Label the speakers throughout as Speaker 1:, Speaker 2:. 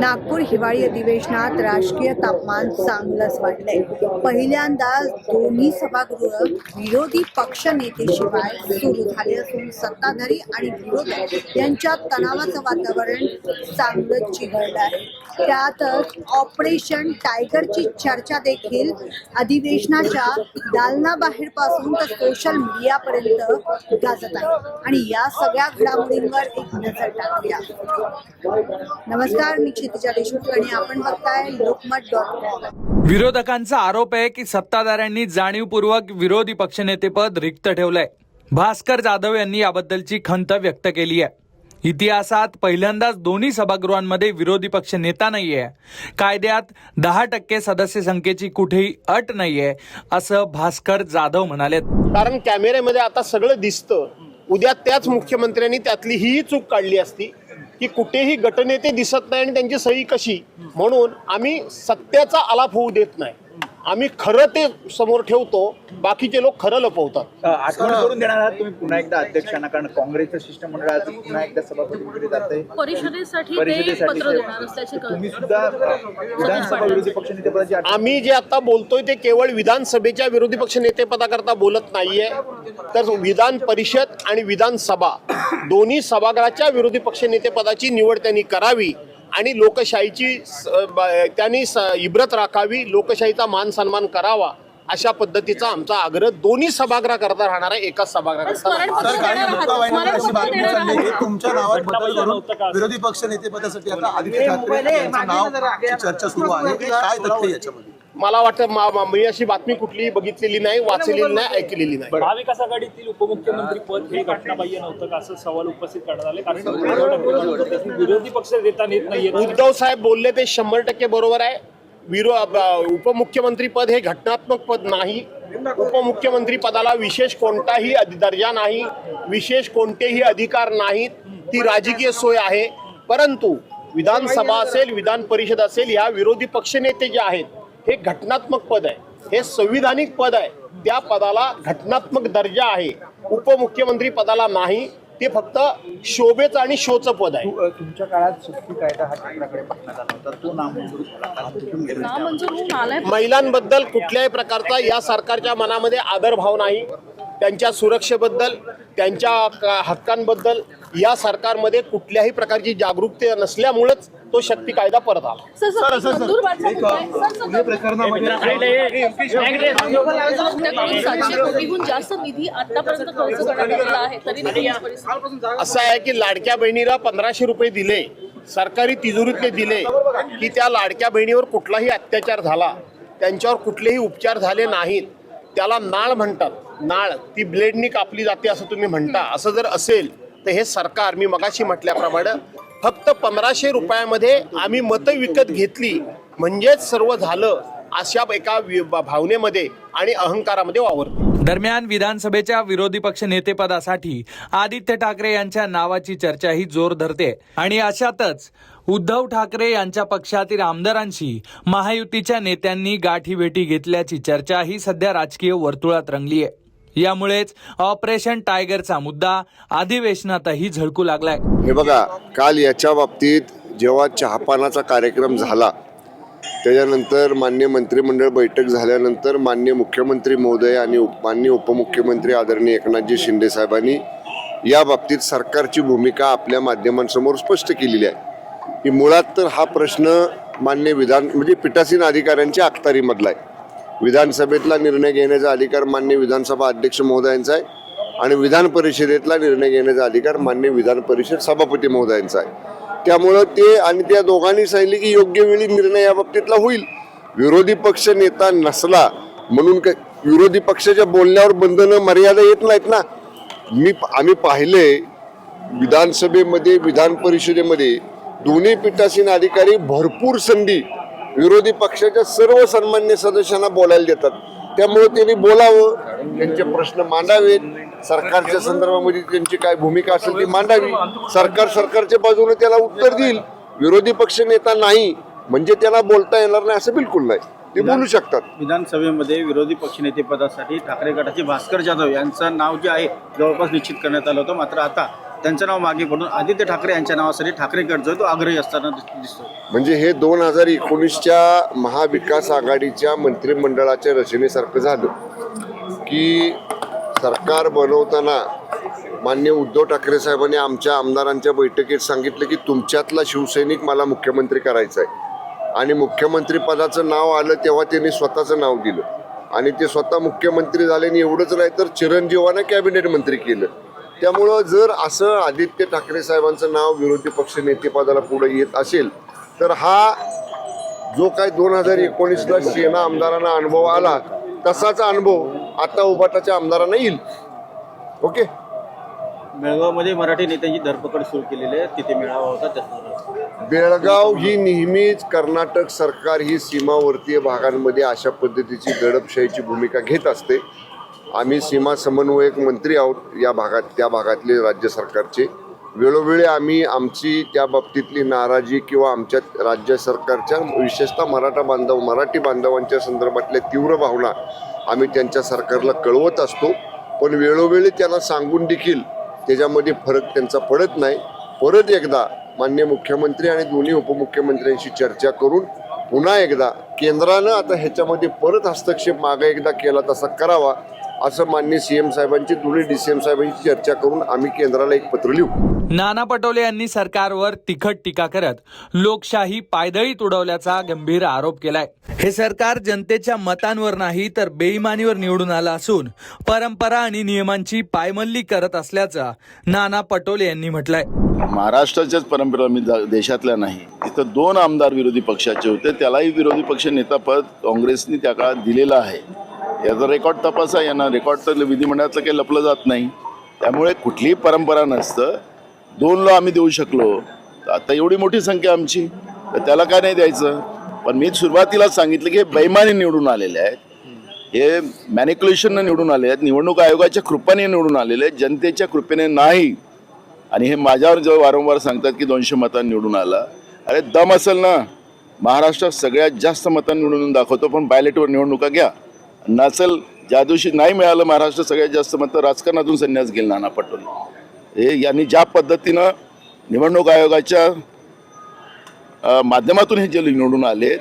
Speaker 1: नागपूर हिवाळी अधिवेशनात राजकीय तापमान चांगलंच वाढलंय. पहिल्यांदा दोन्ही सभागृह विरोधी पक्ष नेतेशिवाय सुरू झाले असून सत्ताधारी आणि विरोधक यांच्यात तणावाचं वातावरण चांगलंच चिघळलं आहे. त्यातच ऑपरेशन टायगरची चर्चा देखील अधिवेशनाच्या दालनाबाहेरपासून तर सोशल मीडियापर्यंत गाजत आहे. आणि या सगळ्या घडामोडींवर एक नजर टाकूया. नमस्कार मी देशमुख आणि आपण बघताय लोकमत डॉट कॉम
Speaker 2: विरोधकांचा आरोप आहे की सत्ताधाऱ्यांनी जाणीवपूर्वक विरोधी पक्षनेतेपद रिक्त ठेवलंय. भास्कर जाधव यांनी याबद्दलची खंत व्यक्त केली आहे. इतिहासात पहिल्यांदाच दोन्ही सभागृहांमध्ये विरोधी पक्ष नेता नाहीये. कायद्यात दहा टक्के सदस्य संख्येची कुठेही अट नाहीये असं भास्कर जाधव म्हणालेत.
Speaker 3: कारण कॅमेऱ्यामध्ये आता सगळं दिसतं. उद्या त्याच मुख्यमंत्र्यांनी त्यातली ही चूक काढली असती की कुठेही गटनेते दिसत नाही आणि त्यांची सही कशी? म्हणून आम्ही सत्याचा आलाप होऊ देत नाही. आम्ही खरं ते समोर ठेवतो बाकीचे लोक खरं लपवतात.
Speaker 4: आठवण करून देणार आहात तुम्ही पुन्हा एकदा अध्यक्षांना कारण काँग्रेसचं शिष्टमंडळाचं पुन्हा एकदा सभापती वगैरे जाते
Speaker 5: परिषदेसाठी ते
Speaker 4: परिषदेसाठी
Speaker 5: पत्र देणार असल्याची
Speaker 4: तुम्ही
Speaker 5: कल्पना
Speaker 4: सुद्धा अ, विधानसभा विरोधी पक्षनेतेपदाची
Speaker 3: आम्ही जे आता बोलतोय ते केवळ विधानसभेच्या विरोधी पक्ष नेतेपदाकरता बोलत नाहीये. तर विधान परिषद आणि विधानसभा दोन्ही सभागृहाच्या विरोधी पक्ष नेतेपदाची निवड त्यांनी करावी. आणि लोकशाहीची त्यांनी स- इब्रत राखावी लोकशाहीचा मान सन्मान करावा अशा पद्धतीचा आमचा आग्रह दोन्ही सभागृहाकरता राहणार. आहे एकाच सभागृहाकरता
Speaker 6: तुमच्या नावात बदल करून विरोधी पक्ष नेतेपदासाठी आता आदित्य ठाकरे यांचं नाव चर्चा सुरू आहे. काय तथ्य याच्यामध्ये?
Speaker 3: मला वाटतं मा- मा- अशी बातमी कुठलीही बघितलेली नाही वाचलेली नाही ऐकलेली नाही.
Speaker 7: महाविकास आघाडीतील उपमुख्यमंत्री पद हे घटनाबाह्य नव्हतं का? असं सवाल उपस्थित करण्यात आले. कारण उद्धव ठाकरे विरोधी पक्ष देता येत नाहीये
Speaker 3: उद्धव साहेब बोलले ते शंभर टक्के बरोबर आहे. विरो ब- उपमुख्यमंत्री पद हे घटनात्मक पद नाही. उपमुख्यमंत्री पदाला विशेष कोणताही अधि- दर्जा नाही विशेष कोणतेही अधिकार नाहीत. ती राजकीय सोय आहे. परंतु विधानसभा असेल विधान परिषद असेल या विरोधी पक्षनेते जे आहेत हे घटनात्मक पद आहे. हे संविधानिक पद आहे. त्या पदाला घटनात्मक दर्जा आहे. उपमुख्यमंत्री पदाला नाही. ते फक्त शोभेचं आणि शोचं पद आहे.
Speaker 4: तुमच्या काळात शक्ती कायदा हा पाठवण्यात आला होता? तो नामंजूर झाला तुटून गेला?
Speaker 5: नामंजूर होऊन आलाय.
Speaker 3: महिलांबद्दल कुठल्याही प्रकारचा या सरकारच्या मनामध्ये आदरभाव नाही. त्यांच्या सुरक्षेबद्दल त्यांच्या क- हक्कांबद्दल या सरकारमध्ये कुठल्याही प्रकारची जागरूकता नसल्यामुळेच तो शक्ती कायदा परत आला
Speaker 5: ही
Speaker 3: असं आहे की लाडक्या बहिणीला पंधराशे रुपये दिले सरकारी तिजोरीतले दिले की त्या लाडक्या बहिणीवर कुठलाही अत्याचार झाला त्यांच्यावर कुठलेही उपचार झाले नाहीत त्याला नाळ म्हणतात नाळ ती ब्लेडनी कापली जाते असं तुम्ही म्हणता. असं जर असेल तर हे सरकार मी मगाशी म्हटल्याप्रमाणे फक्त पंधराशे रुपयामध्ये आम्ही मतं विकत घेतली. म्हणजेच सर्व झालं अशा एका भावनेमध्ये आणि अहंकारामध्ये वावरते.
Speaker 2: दरम्यान विधानसभेच्या विरोधी पक्ष नेतेपदासाठी आदित्य ठाकरे यांच्या नावाची चर्चाही जोर धरते. आणि अशातच उद्धव ठाकरे यांच्या पक्षातील आमदारांशी महायुतीच्या नेत्यांनी गाठीभेटी घेतल्याची चर्चाही सध्या राजकीय वर्तुळात रंगली आहे यामुळेच ऑपरेशन टायगरचा मुद्दा अधिवेशनातही झळकू लागलाय.
Speaker 8: हे बघा काल याच्या बाबतीत जेव्हा चहापानाचा कार्यक्रम झाला त्याच्यानंतर मान्य मंत्रिमंडळ बैठक झाल्यानंतर मान्य मुख्यमंत्री महोदय आणि उप- मान्य उपमुख्यमंत्री आदरणीय एकनाथजी शिंदे साहेबांनी या बाबतीत सरकारची भूमिका आपल्या माध्यमांसमोर स्पष्ट केलेली आहे. की मुळात तर हा प्रश्न मान्य विधान म्हणजे पीठासीन अधिकाऱ्यांच्या अखत्यारीमधला आहे. विधानसभेतला निर्णय घेण्याचा अधिकार मान्य विधानसभा अध्यक्ष महोदयांचा आहे आणि विधान परिषदेतला निर्णय घेण्याचा अधिकार मान्य विधान परिषद सभापती महोदयांचा आहे. त्यामुळं ते आणि त्या दोघांनी सांगितले की योग्य वेळी निर्णय या बाबतीतला होईल. विरोधी पक्ष नेता नसला म्हणून काय विरोधी पक्षाच्या बोलण्यावर बंधनं मर्यादा येत नाहीत ना. मी आम्ही पाहिले विधानसभेमध्ये विधान परिषदेमध्ये दोन्ही पीठासीन अधिकारी भरपूर संधी विरोधी पक्षाच्या सर्व सन्मान्य सदस्यांना बोलायला देतात. त्यामुळे त्यांनी बोलावं त्यांचे प्रश्न मांडावेत. सरकारच्या संदर्भामध्ये त्यांची काय भूमिका असेल ती मांडावी. सरकार सरकारच्या बाजूने त्याला उत्तर देईल. विरोधी पक्ष नेता नाही म्हणजे त्याला बोलता येणार नाही असं बिलकुल नाही. ते बोलू शकतात.
Speaker 4: विधानसभेमध्ये विरोधी पक्षनेतेपदासाठी ठाकरे गटाचे भास्कर जाधव यांचं नाव जे आहे जवळपास निश्चित करण्यात आलं होतं. मात्र आता
Speaker 9: त्यांचं नाव मागे पडून आदित्य ठाकरे यांच्या नावासाठी ठाकरे गट जो तो आग्रही असताना दिसतो
Speaker 8: म्हणजे हे दोन हजार एकोणीसच्या महाविकास आघाडीच्या मंत्रिमंडळाच्या रचनेसारखं झालं. की सरकार बनवताना मान्य उद्धव ठाकरे साहेबांनी आमच्या आमदारांच्या बैठकीत सांगितलं की तुमच्यातला शिवसैनिक मला मुख्यमंत्री करायचा आहे आणि मुख्यमंत्रीपदाचं नाव आलं तेव्हा त्यांनी स्वतःचं नाव दिलं. आणि ते स्वतः मुख्यमंत्री झाले आणि एवढंच नाही तर चिरंजीवानं कॅबिनेट मंत्री केलं. त्यामुळं जर असं आदित्य ठाकरे साहेबांचं नाव विरोधी पक्ष नेतेपदाला पुढे येत असेल तर हा जो काय दोन हजार एकोणीसला सेना आमदारांना अनुभव आला तसाच अनुभव आता उबाटाच्या आमदारांना येईल. ओके?
Speaker 9: बेळगावमध्ये मराठी नेत्यांची धरपकड सुरू केलेली आहे. तिथे मेळावा होता
Speaker 8: बेळगाव ही नेहमीच कर्नाटक सरकार ही सीमावर्तीय भागांमध्ये अशा पद्धतीची दडपशाहीची भूमिका घेत असते. आम्ही सीमा समन्वयक मंत्री आहोत या भागात त्या भागातले राज्य सरकारचे. वेळोवेळी आम्ही आमची त्या बाबतीतली नाराजी किंवा आमच्या राज्य सरकारच्या विशेषतः मराठा बांधव मराठी बांधवांच्या संदर्भातल्या तीव्र भावना आम्ही त्यांच्या सरकारला कळवत असतो. पण वेळोवेळी त्यांना सांगून देखील त्याच्यामध्ये फरक त्यांचा पडत नाही. परत एकदा मान्य मुख्यमंत्री आणि दोन्ही उपमुख्यमंत्र्यांशी चर्चा करून पुन्हा एकदा केंद्रानं आता ह्याच्यामध्ये परत हस्तक्षेप मागे एकदा केला तसा करावा. असं मान्य सी एम साहेबांची दोन्ही डी सी एम साहेबांची चर्चा करून आम्ही केंद्राला एक पत्र लिहू.
Speaker 2: नाना पटोले यांनी सरकारवर तिखट टीका करत लोकशाही पायदळीत उडवल्याचा गंभीर आरोप केलाय. हे सरकार जनतेच्या मतांवर नाही तर बेईमानीवर निवडून आलं असून परंपरा आणि नियमांची पायमल्ली करत असल्याचं नाना पटोले यांनी म्हटलंय.
Speaker 10: महाराष्ट्राच्याच परंपरा मी जा- देशातल्या नाही तिथं दोन आमदार विरोधी पक्षाचे होते त्यालाही विरोधी पक्ष नेतापद काँग्रेसने त्या काळात दिलेलं आहे. याचा रेकॉर्ड तपासा. यांना रेकॉर्ड तर विधिमंडळातलं काही लपलं जात नाही. त्यामुळे कुठलीही परंपरा नसतं. दोन दोनला आम्ही देऊ शकलो. आता एवढी मोठी संख्या आमची. तर त्याला काय नाही द्यायचं. पण मी सुरुवातीला सांगितलं की हे बैमानी निवडून आलेले आहेत. हे मॅनिक्युलेशननं निवडून आले आहेत. निवडणूक आयोगाच्या कृपेने निवडून आलेले आहेत. जनतेच्या कृपेने नाही. आणि हे माझ्यावर जेव्हा वारंवार सांगतात की दोनशे मतांनी निवडून आला. अरे दम असेल ना. महाराष्ट्रात सगळ्यात जास्त मतांनी निवडून दाखवतो पण बायलेटवर निवडणुका घ्या. नसेल ज्या दिवशी नाही मिळालं महाराष्ट्र सगळ्यात जास्त म्हणतं राजकारणातून संन्यास घेईल नाना पटोले. हे यांनी ज्या पद्धतीनं निवडणूक आयोगाच्या माध्यमातून हे जे निवडून आले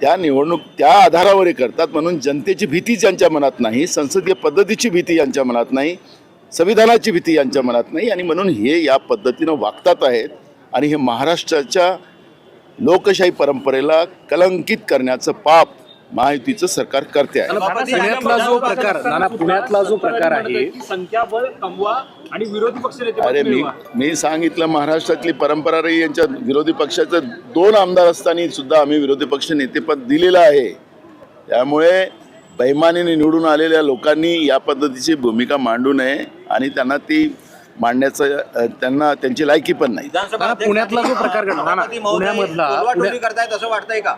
Speaker 10: त्या निवडणूक त्या आधारावर हे करतात. म्हणून जनतेची भीती यांच्या मनात नाही संसदीय पद्धतीची भीती यांच्या मनात नाही संविधानाची भीती यांच्या मनात नाही. आणि म्हणून हे या पद्धतीनं वागतात आहेत आणि हे महाराष्ट्राच्या लोकशाही परंपरेला कलंकित करण्याचं पाप महायुतीचं सरकार करते आहे.
Speaker 7: पुण्यातला जो प्रकार नाना पुण्यातला जो प्रकार आहे. संख्याबळ कमवा आणि विरोधी पक्ष नेते
Speaker 10: अरे मी मी सांगितलं महाराष्ट्रातली परंपरा रही यांच्या विरोधी पक्षाचं दोन आमदार असताना सुद्धा आम्ही विरोधी पक्ष नेतेपद दिलेलं आहे. त्यामुळे बैमानीने निवडून आलेल्या लोकांनी या पद्धतीची भूमिका मांडू नये आणि त्यांना ती मांडण्याचं त्यांना त्यांची लायकी पण नाही.
Speaker 7: पुण्यातला जो प्रकार घडला ना पुण्यामधला पुण्या-
Speaker 9: करतायत असं वाटतंय का?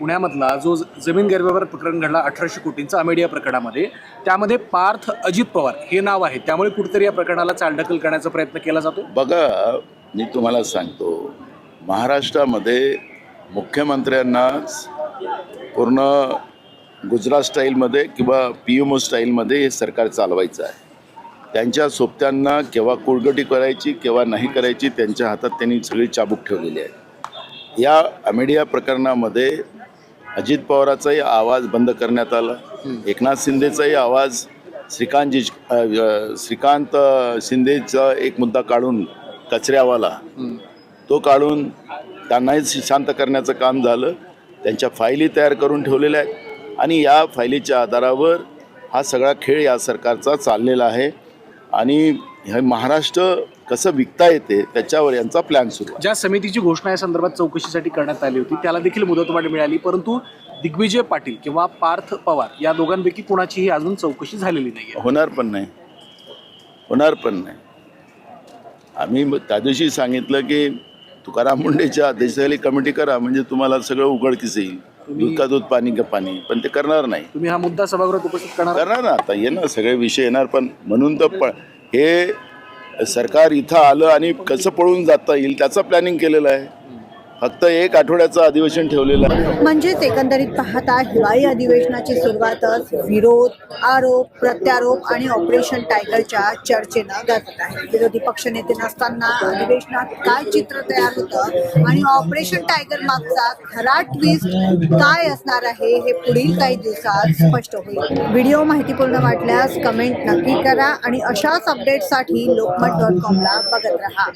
Speaker 7: पुण्यामधला जो जमीन गैरव्यवहार प्रकरण घडला अठराशे कोटींचा अमेडिया प्रकरणामध्ये त्यामध्ये पार्थ अजित पवार हे नाव आहे. त्यामुळे कुठेतरी या प्रकरणाला चालढकल करण्याचा प्रयत्न केला जातो?
Speaker 10: बघा मी तुम्हाला सांगतो. महाराष्ट्रामध्ये मुख्यमंत्र्यांना पूर्ण गुजरात स्टाईलमध्ये किंवा पी एम ओ स्टाईलमध्ये हे सरकार चालवायचं आहे. त्यांच्या सोबत्यांना केव्हा कुळगटी करायची केव्हा नाही करायची त्यांच्या हातात त्यांनी सगळी चाबूक ठेवलेली आहे. या अमेडिया प्रकरणामध्ये अजित पवाराचाही आवाज बंद करण्यात आला. एकनाथ शिंदेचाही आवाज श्रीकांतजी अ, अ, श्रीकांत शिंदेचा एक मुद्दा काढून कचऱ्यावाला. तो काढून त्यांनाही शांत करण्याचं काम झालं. त्यांच्या फायली तयार करून ठेवलेल्या आहेत. आणि या फायलीच्या आधारावर हा सगळा खेळ या सरकारचा चाललेला आहे. आणि हे महाराष्ट्र कसं विकता येते त्याच्यावर यांचा प्लॅन सुरू
Speaker 7: ज्या समितीची घोषणा या संदर्भात चौकशीसाठी करण्यात आली होती त्याला देखील मुदतवाढ मिळाली परंतु दिग्विजय पाटील किंवा पार्थ पवार या दोघांपैकी कुणाचीही अजून चौकशी झालेली नाही
Speaker 10: होणार पण नाही. होणार पण नाही. आम्ही त्या दिवशी सांगितलं की तुकाराम मुंडेच्या अध्यक्षतेखाली कमिटी करा म्हणजे तुम्हाला सगळं उघडकीस येईल दूध का दूध पाणी का पाणी. पण ते करणार नाही.
Speaker 7: तुम्ही हा मुद्दा सभागृहात उपस्थित करणार
Speaker 10: करणार ना. आता येणार सगळे विषय येणार पण म्हणून तर हे सरकार इथं आलं आणि कसं पळून जाता येईल त्याचं प्लॅनिंग केलेलं आहे. फक्त एक आठवड्याचं अधिवेशन ठेवलेलं आहे.
Speaker 1: म्हणजेच एकंदरीत पाहता हिवाळी अधिवेशनाची सुरुवातच विरोध आरोप प्रत्यारोप आणि ऑपरेशन टायगरच्या चर्चेनं गाजत आहे. विरोधी पक्षनेते नसताना अधिवेशनात काय चित्र तयार होतं आणि ऑपरेशन टायगर मागचा खरा ट्विस्ट काय असणार आहे हे पुढील काही दिवसात स्पष्ट होईल. व्हिडिओ माहितीपूर्ण वाटल्यास कमेंट नक्की करा आणि अशाच अपडेटसाठी लोकमत डॉट कॉमला बघत राहा.